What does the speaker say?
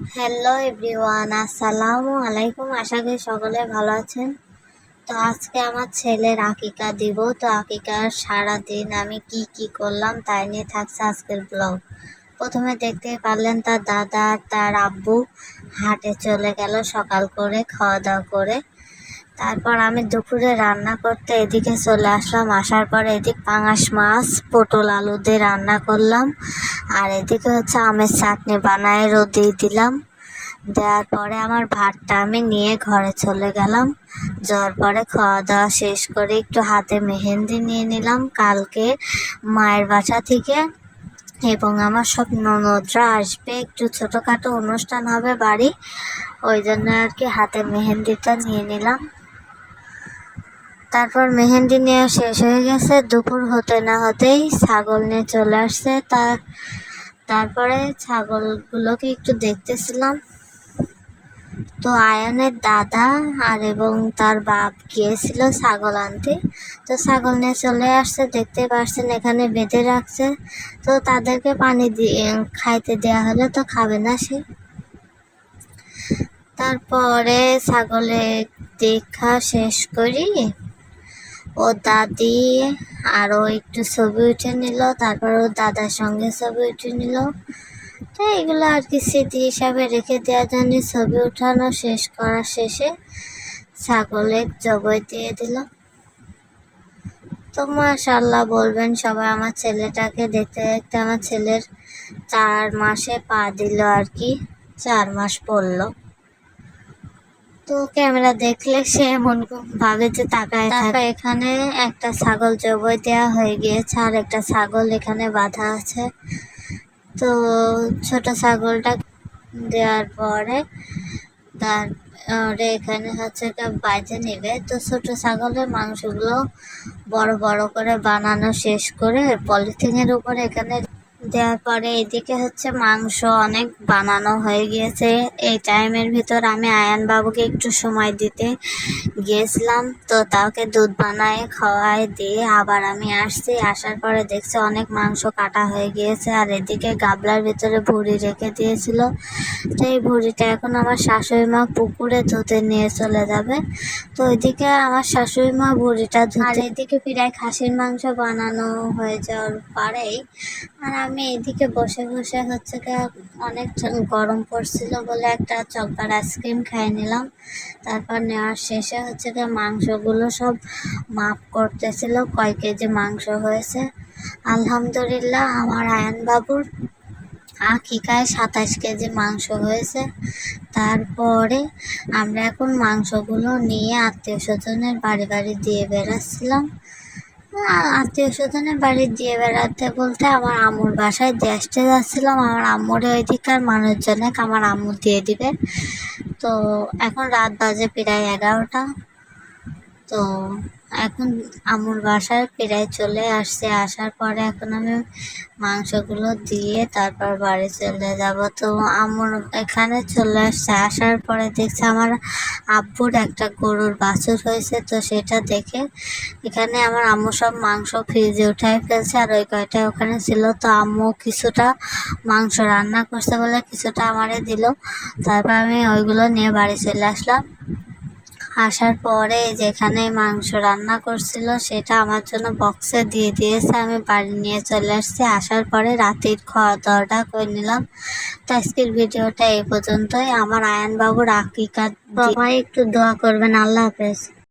Hello everyone আসসালামু আলাইকুম আশা করি সকলে ভালো আছেন। তো আজকে আমার ছেলের আকিকা দিব। তো আকিকার সারা দিন আমি কি কি করলাম তাই নিয়ে থাকছে আজকের ব্লগ প্রথমে দেখতে পারলেন তার দাদা তার আব্বু হাটে চলে গেল সকাল করে, খাওয়া দাওয়া করে। তারপর আমি দুপুরে রান্না করতে এদিকে চলে আসলাম। আসার পরে এদিক পাঙাশ মাছ, পটল আলু দিয়ে রান্না করলাম। আর এদিকে হচ্ছে আমের চাটনি বানায় রোদে দিলাম। দেওয়ার পরে আমার ভাতটা আমি নিয়ে ঘরে চলে গেলাম। যাওয়ার পরে খাওয়া দাওয়া শেষ করে একটু হাতে মেহেন্দি নিয়ে নিলাম কালকে মায়ের বাসা থেকে। এবং আমার সব ননদরা আসবে। একটু ছোটোখাটো অনুষ্ঠান হবে বাড়ি। ওই জন্য আর কি হাতে মেহেন্দিটা নিয়ে নিলাম। তারপর মেহেন্দি নেওয়া শেষ হয়ে গেছে। দুপুর হতে না হতেই ছাগল নিয়ে চলে আসছে। তার তারপরে ছাগলগুলোকে একটু দেখতেছিলাম। তো আয়নের দাদা আর এবং তার বাপ গিয়েছিল ছাগল আনতে। তো ছাগল নিয়ে চলে আসছে। দেখতে পাচ্ছেন এখানে বেঁধে রাখছে। তো তাদেরকে পানি দিয়ে, খাইতে দেওয়া হলে। তো খাবে না সে। তারপরে ছাগলের দেখা শেষ করি। ও দাদি আরও একটু ছবি উঠে নিল, তারপর ও দাদার সঙ্গে ছবি উঠে নিল। তো এগুলো আর কি স্মৃতি হিসাবে রেখে দেওয়ার জন্য ছবি উঠানো শেষ করার শেষে ছাগলের জবই দিয়ে দিল। তো মাশাল্লাহ বলবেন, সবাই আমার ছেলেটাকে দেখতে দেখতে আমার ছেলের চার মাসে পা দিল আর কি, চার মাস পড়ল। তো ক্যামেরা দেখলে সে এমন ভাবে যে তাকায় থাকে। এখানে একটা ছাগল জবই দেওয়া হয়ে গিয়েছে আর একটা ছাগল এখানে বাঁধা আছে। তো ছোট ছাগলটা দেওয়ার পরে তারপরে এখানে হচ্ছে বাইতে নেবে। তো ছোট ছাগলের মাংসগুলো বড় বড় করে বানানো শেষ করে পলিথিনের উপরে এখানে দেওয়ার পরে এদিকে হচ্ছে মাংস অনেক বানানো হয়ে গিয়েছে। এই টাইমের ভিতর আমি আয়ান বাবুকে একটু সময় দিতে গিয়েছিলাম, তো তাকে দুধ বানায় খাওয়াই দিয়ে আবার আমি আসছি। আসার পরে দেখছি অনেক মাংস কাটা হয়ে গিয়েছে আর এদিকে গাবলার ভিতরে ভুড়ি রেখে দিয়েছিল। তো এই ভুড়িটা এখন আমার শাশুড়ি মা পুকুরে ধুতে নিয়ে চলে যাবে। তো এদিকে আমার শাশুড়ি মা ভুড়িটা আর এদিকে প্রায় খাসির মাংস বানানো হয়ে যাওয়ার পরেই আর আমি এদিকে বসে বসে হচ্ছে অনেক গরম পড়ছিল বলে একটা চকবার আইসক্রিম খাই নিলাম। তারপর নেওয়ার শেষে হচ্ছে মাংসগুলো সব মাপ করতেছিল, কয় কেজি মাংস হয়েছে। আলহামদুলিল্লাহ আমার আয়ন বাবুর আকিকায় সাতাশ কেজি মাংস হয়েছে। তারপরে আমরা এখন মাংসগুলো নিয়ে আত্মীয় স্বজনের বাড়ি বাড়ি দিয়ে বেড়াচ্ছিলাম। আত্মীয় স্বজনের বাড়ি দিয়ে বেড়াতে বলতে আমার আম্মুর বাসায় জ্যেষ্ঠে যাচ্ছিলাম। আমার আম্মুর ওইদিকার মানুষজনে আমার আম্মু দিয়ে দিবে। তো এখন রাত বাজে প্রায় এগারোটা। তো এখন আমুর বাসায় প্রায় চলে আসছে। আসার পরে এখন আমি মাংসগুলো দিয়ে তারপর বাড়ি চলে যাব। তো আমুর এখানে চলে আসছে। আসার পরে দেখছে আমার আব্বুর একটা গরুর বাছুর হয়েছে। তো সেটা দেখে এখানে আমার আম্মু সব মাংস ফ্রিজে উঠাই ফেলছে। আর ওই কয়টা ওখানে ছিল। তো আম্মু কিছুটা মাংস রান্না করছে বলে কিছুটা আমারে দিল। তারপর আমি ওইগুলো নিয়ে বাড়ি চলে আসলাম। আসার পরে যেখানে মাংস রান্না করছিল, সেটা আমার জন্য বক্সে দিয়ে দিয়েছে। আমি বাড়ি নিয়ে চলে আসছি। আসার পরে রাতের খাওয়া দাওয়াটা করে নিলাম। তো আজকের ভিডিওটা এই পর্যন্তই। আমার আয়ানবাবুর আকিকার সবাই একটু দোয়া করবেন। আল্লাহ হাফেজ।